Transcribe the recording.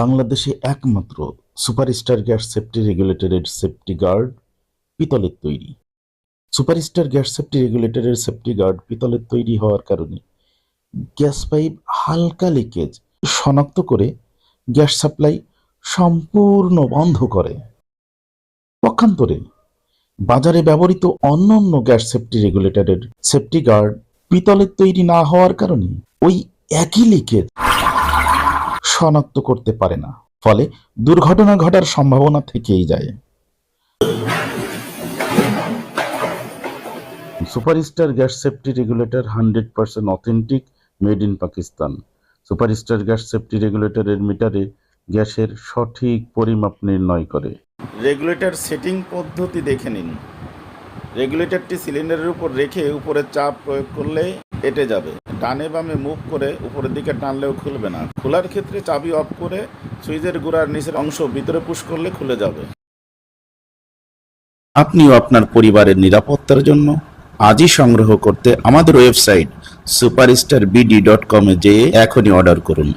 বাংলাদেশে একমাত্র superstar gas safety রেগুলেটরের সেফটি গার্ড পিতলের তৈরি। সুপারস্টার গ্যাস সেফটি রেগুলেটরের সেফটি গার্ড পিতলের তৈরি হওয়ার কারণে গ্যাস পাইপ হালকা লিকেজ শনাক্ত করে গ্যাস সাপ্লাই সম্পূর্ণ বন্ধ করে। পক্ষান্তরে বাজারে ব্যবহৃত অন্য অন্য গ্যাস সেফটি রেগুলেটরের সেফটি গার্ড পিতলের তৈরি না হওয়ার কারণে ওই একই লিকেজ শনাক্ত করতে পারে না। ফলে দুর্ঘটনা ঘটার সম্ভাবনা থেকেই যায়। Superstar gas safety regulator hundred percent authentic made in Pakistan. Superstar gas safety রেগুলেটরের মিটারে গ্যাসের সঠিক পরিমাপ নির্ণয় করে। রেগুলেটর সেটিং পদ্ধতি দেখে নিন। রেগুলেটরটি সিলিন্ডারের উপর রেখে উপরে চাপ প্রয়োগ করলে এটে যাবে। ডানে বামে মুভ করে উপরের দিকে টানলেও খুলবে না। খোলার ক্ষেত্রে চাবি অফ করে সুইচের গোড়ার নিচের অংশ ভিতরে পুশ করলে খুলে যাবে। আপনিও আপনার পরিবারের নিরাপত্তার জন্য আজই সংগ্রহ করতে আমাদের ওয়েবসাইট সুপারস্টার বিডি ডট কমে যেয়ে এখনই অর্ডার করুন।